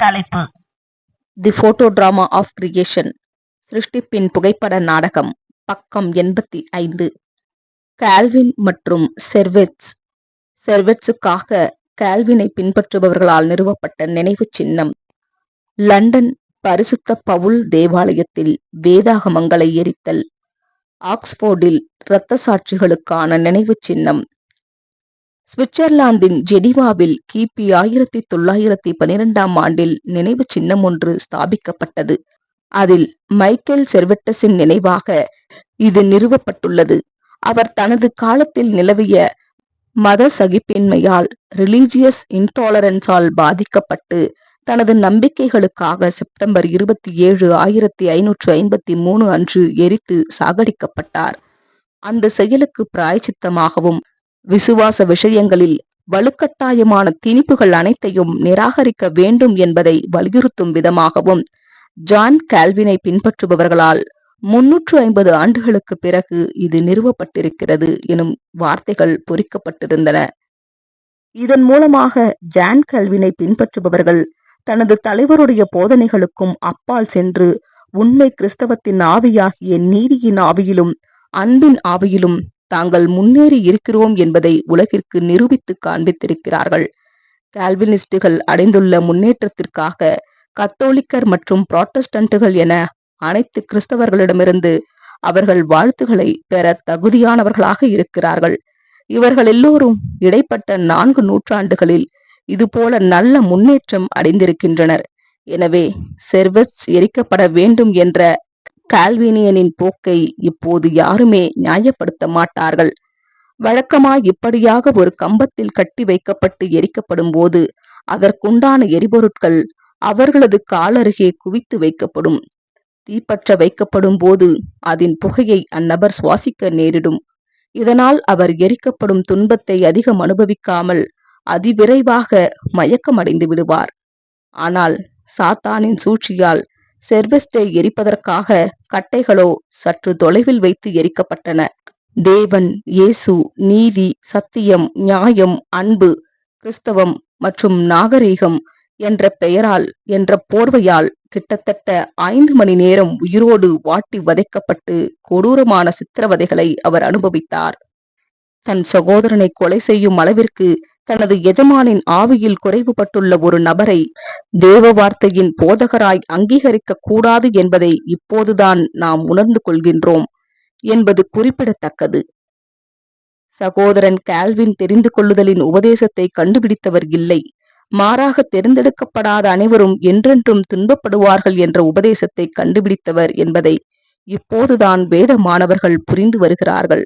தலைப்பு. The photo drama of creation சிருஷ்டிப்பின் புகைப்பட நாடகம். பக்கம் எண்பத்தி ஐந்து. கால்வின் மற்றும் செர்வெட்ஸ் செர்வெட்ஸுக்காக கால்வினை பின்பற்றுபவர்களால் நிறுவப்பட்ட நினைவுச் சின்னம். லண்டன் பரிசுத்த பவுல் தேவாலயத்தில் வேதாகமங்களை எரித்தல். ஆக்ஸ்போர்டில் இரத்த சாட்சிகளுக்கான நினைவுச் சின்னம். சுவிட்சர்லாந்தின் ஜெனிவாவில் கிபி ஆயிரத்தி தொள்ளாயிரத்தி பனிரெண்டாம் ஆண்டில் நினைவு சின்னம் ஒன்று ஸ்தாபிக்கப்பட்டது. அதில் மைக்கேல் செர்வெட்டஸின் நினைவாக இது நிறுவப்பட்டுள்ளது. அவர் தனது காலத்தில் நிலவிய மத சகிப்பின்மையால் ரிலீஜியஸ் இன்டாலரன்ஸால் பாதிக்கப்பட்டு தனது நம்பிக்கைகளுக்காக செப்டம்பர் இருபத்தி ஏழு ஆயிரத்தி ஐநூற்று ஐம்பத்தி மூணு அன்று எரித்து சாகடிக்கப்பட்டார். அந்த செயலுக்கு பிராயச்சித்தமாகவும் விசுவாச விஷயங்களில் வலுக்கட்டாயமான திணிப்புகள் அனைத்தையும் நிராகரிக்க வேண்டும் என்பதை வலியுறுத்தும் விதமாகவும் ஜான் கால்வினை பின்பற்றுபவர்களால் முன்னூற்று ஐம்பது ஆண்டுகளுக்கு பிறகு இது நிறுவப்பட்டிருக்கிறது எனும் வார்த்தைகள் பொறிக்கப்பட்டிருந்தன. இதன் மூலமாக ஜான் கல்வினை பின்பற்றுபவர்கள் தனது தலைவருடைய போதனைகளுக்கும் அப்பால் சென்று உண்மை கிறிஸ்தவத்தின் ஆவியாகிய நீதியின் ஆவியிலும் அன்பின் ஆவியிலும் தாங்கள் முன்னேறி இருக்கிறோம் என்பதை உலகிற்கு நிரூபித்து காண்பித்திருக்கிறார்கள். கால்வினிஸ்டுகள் அடைந்துள்ள முன்னேற்றத்திற்காக கத்தோலிக்கர் மற்றும் புராட்டஸ்டன்ட்டுகள் என அனைத்து கிறிஸ்தவர்களிடமிருந்து அவர்கள் வாழ்த்துக்களை பெற தகுதியானவர்களாக இருக்கிறார்கள். இவர்கள் எல்லோரும் இடைப்பட்ட நான்கு நூற்றாண்டுகளில் இதுபோல நல்ல முன்னேற்றம் அடைந்திருக்கின்றனர். எனவே செர்வஸ் எரிக்கப்பட வேண்டும் என்ற கால்வினியனின் போக்கை இப்போது யாருமே நியாயப்படுத்த மாட்டார்கள். வழக்கமாய் இப்படியாக ஒரு கம்பத்தில் கட்டி வைக்கப்பட்டு எரிக்கப்படும் போது அதற்குண்டான எரிபொருட்கள் அவர்களது காலருகே குவித்து வைக்கப்படும். தீப்பற்ற வைக்கப்படும் போது அதன் புகையை அந்நபர் சுவாசிக்க நேரிடும். இதனால் அவர் எரிக்கப்படும் துன்பத்தை அதிகம் அனுபவிக்காமல் அதிவிரைவாக மயக்கமடைந்து விடுவார். ஆனால் சாத்தானின் சூழ்ச்சியால் செர்வெஸ்டை எரிப்பதற்காக கட்டைகளோ சற்று தொலைவில் வைத்து எரிக்கப்பட்டன. தேவன் இயேசு நீதி சத்தியம் நியாயம் அன்பு கிறிஸ்தவம் மற்றும் நாகரீகம் என்ற பெயரால் என்ற போர்வையால் கிட்டத்தட்ட ஐந்து மணி நேரம் உயிரோடு வாட்டி வதைக்கப்பட்டு கொடூரமான சித்திரவதைகளை அவர் அனுபவித்தார். தன் சகோதரனை கொலை செய்யும் அளவிற்கு தனது எஜமானின் ஆவியில் குறைவுபட்டுள்ள ஒரு நபரை தேவ வார்த்தையின் போதகராய் அங்கீகரிக்க கூடாது என்பதை இப்போதுதான் நாம் உணர்ந்து கொள்கின்றோம் என்பது குறிப்பிடத்தக்கது. சகோதரன் கால்வின் தெரிந்து கொள்ளுதலின் உபதேசத்தை கண்டுபிடித்தவர் இல்லை. மாறாக தேர்ந்தெடுக்கப்படாத அனைவரும் என்றென்றும் துன்பப்படுவார்கள் என்ற உபதேசத்தை கண்டுபிடித்தவர் என்பதை இப்போதுதான் வேத மாணவர்கள் புரிந்து வருகிறார்கள்.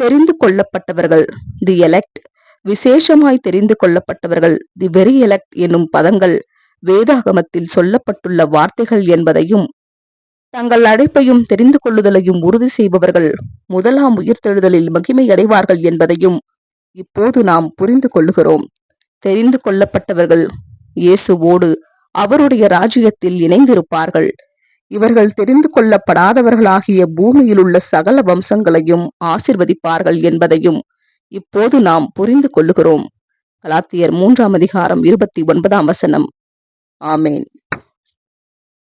தெரிந்து கொள்ளப்பட்டவர்கள் தி எலெக்ட் விசேஷமாய் தெரிந்து கொள்ளப்பட்டவர்கள் தி வெரி எலக்ட் என்னும் பதங்கள் வேதாகமத்தில் சொல்லப்பட்டுள்ள வார்த்தைகள் என்பதையும் தங்கள் அழைப்பையும் தெரிந்து கொள்ளுதலையும் உறுதி செய்பவர்கள் முதலாம் உயிர்த்தெழுதலில் மகிமை அடைவார்கள் என்பதையும் இப்போது நாம் புரிந்து கொள்ளுகிறோம். தெரிந்து கொள்ளப்பட்டவர்கள் இயேசுவோடு அவருடைய ராஜ்யத்தில் இணைந்திருப்பார்கள். இவர்கள் தெரிந்து கொள்ளப்படாதவர்களாகிய பூமியில் உள்ள சகல வம்சங்களையும் ஆசிர்வதிப்பார்கள் என்பதையும் இப்போது நாம் புரிந்து கொள்ளுகிறோம். கலாத்தியர் மூன்றாம் அதிகாரம் இருபத்தி ஒன்பதாம் வசனம். ஆமேன்.